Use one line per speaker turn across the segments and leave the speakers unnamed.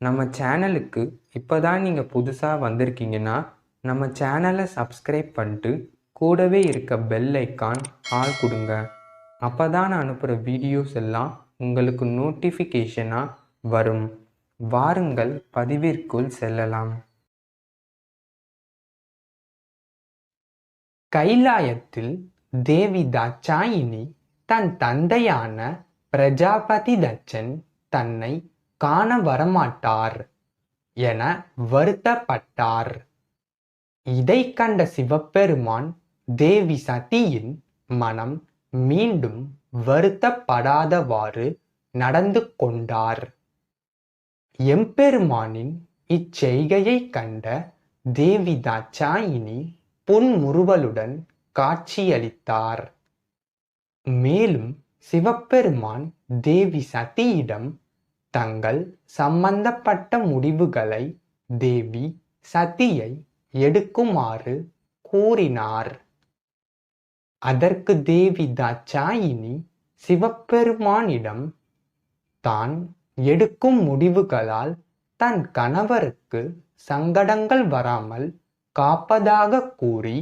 நம்ம சேனலுக்கு இப்போ தான் நீங்கள் புதுசாக வந்திருக்கீங்கன்னா நம்ம சேனலை சப்ஸ்கிரைப் பண்ணிட்டு கூடவே இருக்க பெல் ஐக்கான் ஆள் கொடுங்க. அப்போ தான் நான் அனுப்புகிற வீடியோஸ் எல்லாம் உங்களுக்கு நோட்டிஃபிகேஷனாக வரும். வாருங்கள் பதிவிற்குள் செல்லலாம். கைலாயத்தில் தேவி தாட்சாயினி தன் தந்தையான பிரஜாபதி தச்சன் தன்னை காண வரமாட்டார் என வருத்தப்பட்டார். இதை கண்ட சிவபெருமான் தேவி சதியின் மனம் மீண்டும் வருத்தப்படாதவாறு நடந்து கொண்டார். எம்பெருமானின் இச்செய்கையை கண்ட தேவி தாட்சாயினி புன்முறுவலுடன் காட்சியளித்தார். மேலும் சிவபெருமான் தேவி சதியிடம் தங்கள் சம்பந்தப்பட்ட முடிவுகளை தேவி சதியை எடுக்குமாறு கூறினார். அதற்கு தேவி தாட்சாயினி சிவபெருமானிடம் தான் எடுக்கும் முடிவுகளால் தன் கணவருக்கு சங்கடங்கள் வராமல் காப்பதாக கூறி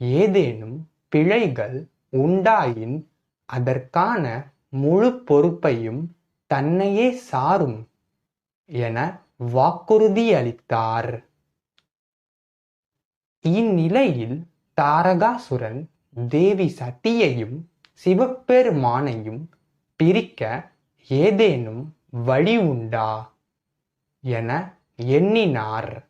ஏதேனும் பிழைகள் உண்டாயின் அதற்கான முழு பொறுப்பையும் தன்னையே சாரும் என வாக்குறுதியளித்தார் இந்நிலையில் தாரகாசுரன் தேவி சதியையும் சிவபெருமானையும் பிரிக்க ஏதேனும் வழி உண்டா என எண்ணினார்.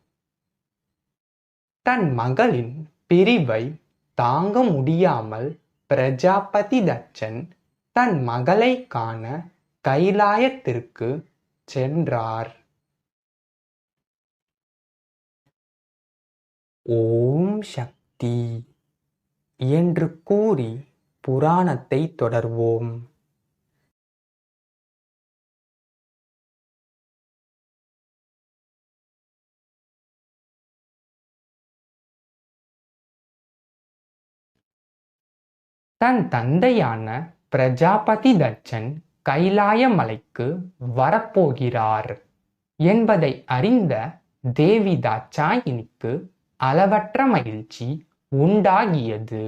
தன் மகளின் பிரிவை தாங்க முடியாமல் பிரஜாபதி தச்சன் தன் மகளை காண கைலாயத்திற்கு சென்றார். ஓம் சக்தி என்று கூறி புராணத்தை தொடர்வோம். தன் தந்தையான பிரஜாபதி தச்சன் கைலாய மலைக்கு வரப்போகிறார் என்பதை அறிந்த தேவி தாட்சாயினிக்கு அளவற்ற மகிழ்ச்சி உண்டாகியது.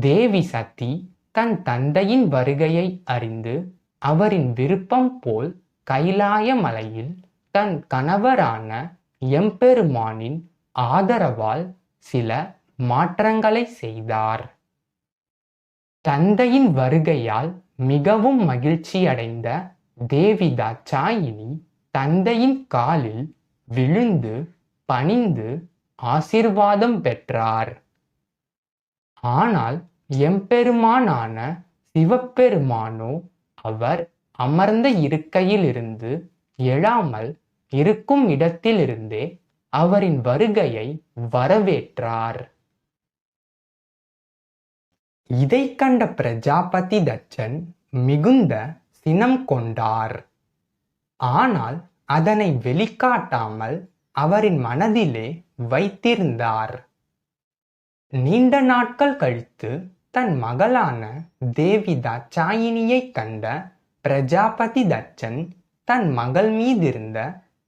தேவி சதி தன் தந்தையின் வருகையை அறிந்து அவரின் விருப்பம் போல் கைலாய மலையில் தன் கணவரான எம்பெருமானின் ஆதரவால் சில மாற்றங்களை செய்தார். தந்தையின் வருகையால் மிகவும் மகிழ்ச்சியடைந்த தேவி தாட்சாயினி தந்தையின் காலில் விழுந்து பணிந்து ஆசிர்வாதம் பெற்றார். ஆனால் எம்பெருமானான சிவபெருமானோ அவர் அமர்ந்த இருக்கையிலிருந்து எழாமல் இருக்கும் இடத்திலிருந்தே அவரின் வருகையை வரவேற்றார். இதை கண்ட பிரஜாபதி தச்சன் மிகுந்த சினம் கொண்டார். ஆனால் அதனை வெளிக்காட்டாமல் அவரின் மனதிலே வைத்திருந்தார். நீண்ட நாட்கள் கழித்து தன் மகளான தேவி தாட்சாயினியை கண்ட பிரஜாபதி தச்சன் தன் மகள் மீதிருந்த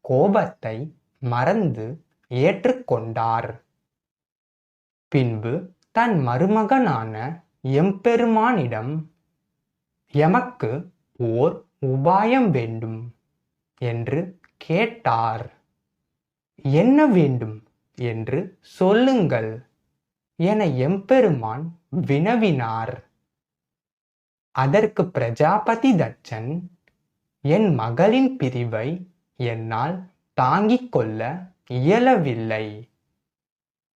கோபத்தை மறந்து ஏற்றுக்கொண்டார். பின்பு தன் மருமகனான எம்பெருமானிடம் எமக்கு ஓர் உபாயம் வேண்டும் என்று கேட்டார். என்ன வேண்டும் என்று சொல்லுங்கள் என எம்பெருமான் வினவினார். அதற்கு பிரஜாபதி தச்சன் என் மகளின் பிரிவை என்னால் தாங்கிக் கொள்ள இயலவில்லை.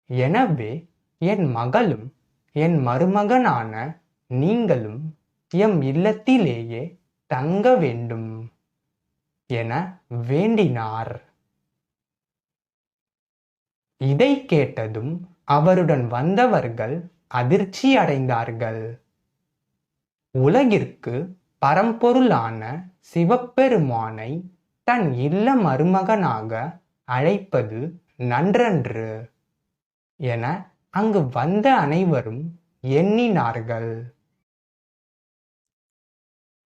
எனவே என் மகளும் என் மருமகனான நீங்களும் எம் இல்லத்திலேயே தங்க வேண்டும் என வேண்டினார். இதை கேட்டதும் அவருடன் வந்தவர்கள் அதிர்ச்சி அடைந்தார்கள். உலகிற்கு பரம்பொருளான சிவபெருமானை தன் இல்ல மருமகனாக அழைப்பது நன்றன்று என அங்கு வந்த அனைவரும் எண்ணினார்கள்.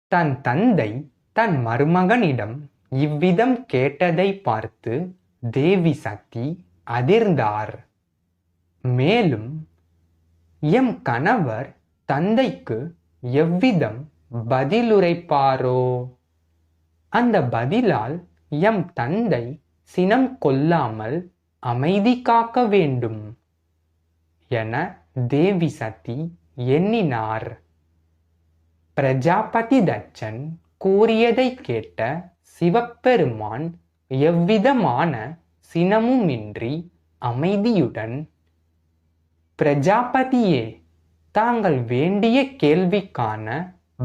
தன் தந்தை தன் மருமகனிடம் இவ்விதம் கேட்டதை பார்த்து தேவி சக்தி அதிர்ந்தார். மேலும் எம் கணவர் தந்தைக்கு எவ்விதம் பதிலுரைப்பாரோ? அந்த பதிலால் எம் தந்தை சினம் கொள்ளாமல் அமைதி காக்க வேண்டும். என தேவி சதி எண்ணினார். பிரஜாபதி தச்சன் கூறியதை கேட்ட சிவபெருமான் எவ்விதமான சினமுமின்றி அமைதியுடன் பிரஜாபதியே தாங்கள் வேண்டிய கேள்விக்கான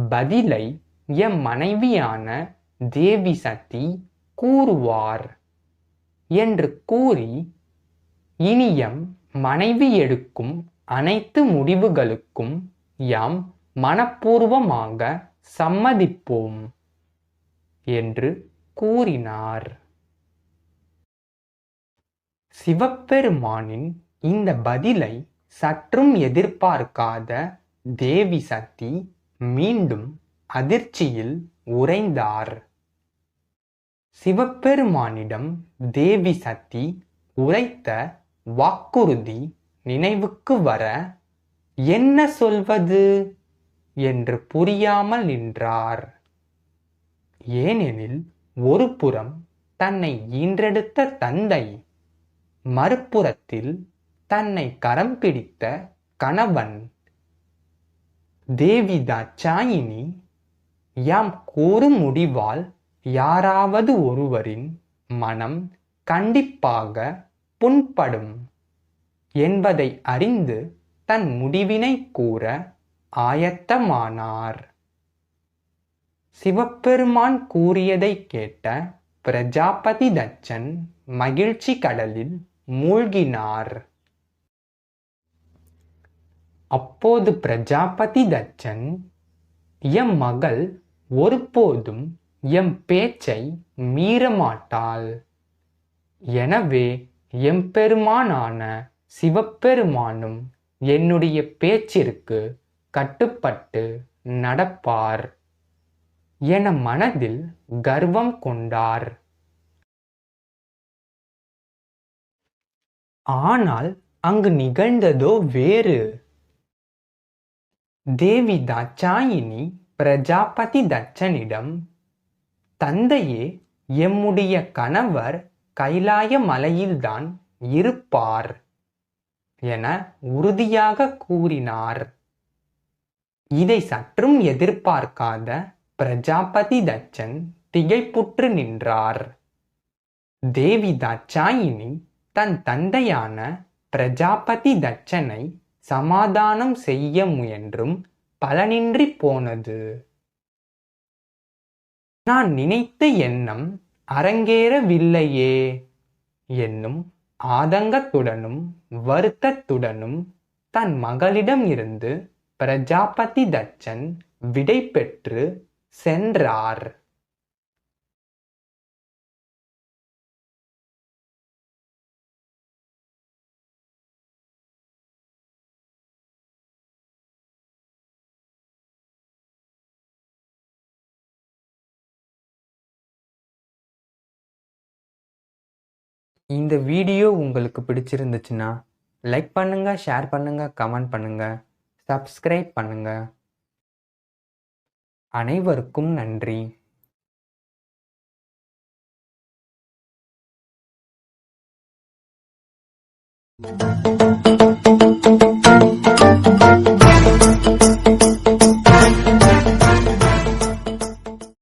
பதிலை எம் மனைவியான தேவி சதி கூறுவார் என்று கூறி இனியம் மனைவி எடுக்கும் அனைத்து முடிவுகளுக்கும் யாம் மனப்பூர்வமாக சம்மதிப்போம் என்று கூறினார். சிவபெருமானின் இந்த பதிலை சற்றும் எதிர்பார்க்காத தேவி சக்தி மீண்டும் அதிர்ச்சியில் உறைந்தார். சிவபெருமானிடம் தேவி சக்தி உரைத்த வாக்குறுதி நினைவுக்கு வர என்ன சொல்வது என்று புரியாமல் நின்றார். ஏனெனில் ஒரு புறம் தன்னை ஈன்றெடுத்த தந்தை மறுபுறத்தில் தன்னை கரம் பிடித்த கணவன். தேவி தாட்சாயினி யாம் கூறும் முடிவால் யாராவது ஒருவரின் மனம் கண்டிப்பாக புண்படும் என்பதை அறிந்து தன் முடிவினை கூற ஆயத்தமானார். சிவபெருமான் கூறியதை கேட்ட பிரஜாபதி தச்சன் மகிழ்ச்சி கடலில் மூழ்கினார். அப்போது பிரஜாபதி தச்சன் எம் மகள் ஒருபோதும் எம் பேச்சை மீறமாட்டாள். எனவே எம்பெருமானான சிவபெருமானும் என்னுடைய பேச்சிற்கு கட்டுப்பட்டு நடப்பார் என மனதில் கர்வம் கொண்டார். ஆனால் அங்கு நிகழ்ந்ததோ வேறு. தேவி தாட்சாயினி பிரஜாபதி தச்சனிடம் தந்தையே எம்முடைய கணவர் கைலாய மலையில்தான் இருப்பார் என உறுதியாக கூறினார். இதை சற்றும் எதிர்பார்க்காத பிரஜாபதி தச்சன் திகைப்புற்று நின்றார். தேவி தாட்சாயினி தன் தந்தையான பிரஜாபதி தச்சனை சமாதானம் செய்ய முயன்றும் பலனின்றி போனது. நான் நினைத்த எண்ணம் அரங்கேறவில்லையே என்னும் ஆதங்கத்துடனும் வருத்தத்துடனும் தன் மகளிடம் இருந்து பிரஜாபதி தச்சன் விடை பெற்று சென்றார். இந்த வீடியோ உங்களுக்கு பிடிச்சிருந்துச்சுன்னா லைக் பண்ணுங்க ஷேர் பண்ணுங்க கமெண்ட் பண்ணுங்க சப்ஸ்கிரைப் பண்ணுங்க. அனைவருக்கும் நன்றி.
thank you